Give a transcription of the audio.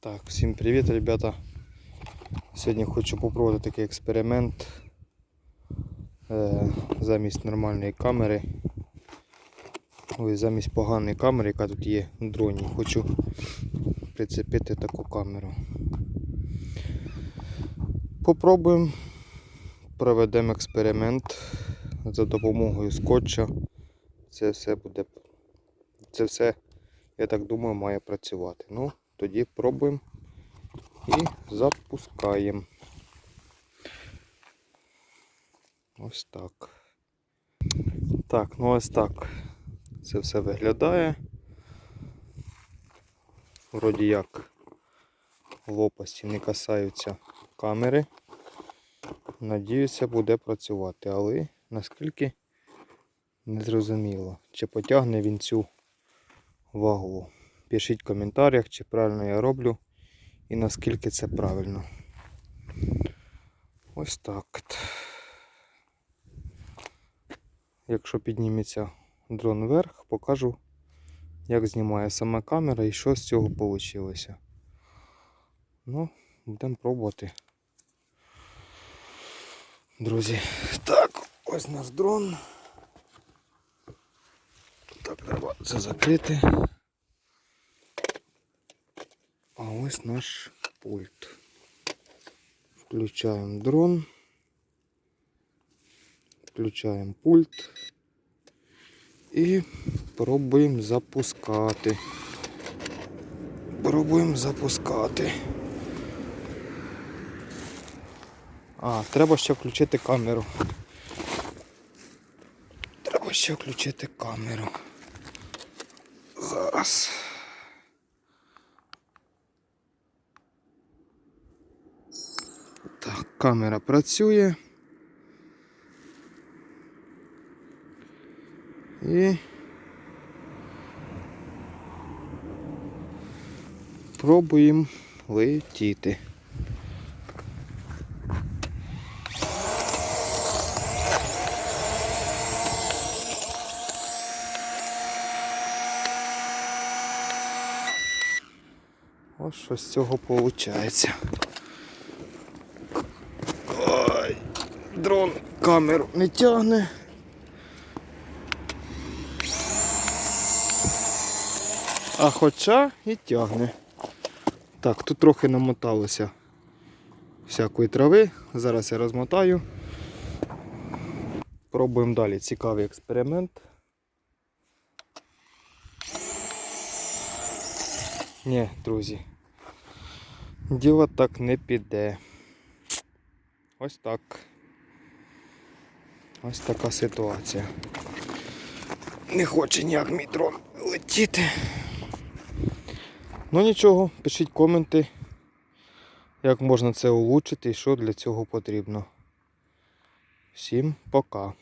Так, всім привіт, ребята. Сьогодні хочу попробувати такий експеримент е, замість нормальної камери. Ой, замість поганої камери, яка тут є на дроні. Хочу прицепити таку камеру. Попробуємо. Проведемо експеримент за допомогою скотча. Це все буде. Це все, я так думаю, має працювати. Ну, тоді пробуємо і запускаємо. Ось так. Так, ну ось так. Це все виглядає. Вроді як лопасті не касаються камери. Надіюся, буде працювати, але наскільки не зрозуміло, чи потягне він цю вагу. Пишіть в коментарях, чи правильно я роблю і наскільки це правильно. Ось так. Якщо підніметься дрон вверх, покажу, як знімає сама камера і що з цього вийшло. Ну, будемо пробувати. Друзі. Так, ось наш дрон. Так, треба це закрити. А ось наш пульт. Включаємо дрон. Включаємо пульт. І пробуємо запускати. Пробуємо запускати. А, треба ще включити камеру. Треба ще включити камеру. Зараз. Так, камера працює. І пробуємо летіти. Ось що з цього виходить. Дрон камеру не тягне. А хоча і тягне. Так, тут трохи намоталося всякої трави. Зараз я розмотаю. Пробуємо далі. Цікавий експеримент. Ні, друзі. Діло так не піде. Ось так. Ось така ситуація. Не хоче ніяк мій дрон летіти. Ну нічого, пишіть коменти, як можна це улучшити і що для цього потрібно. Всім пока.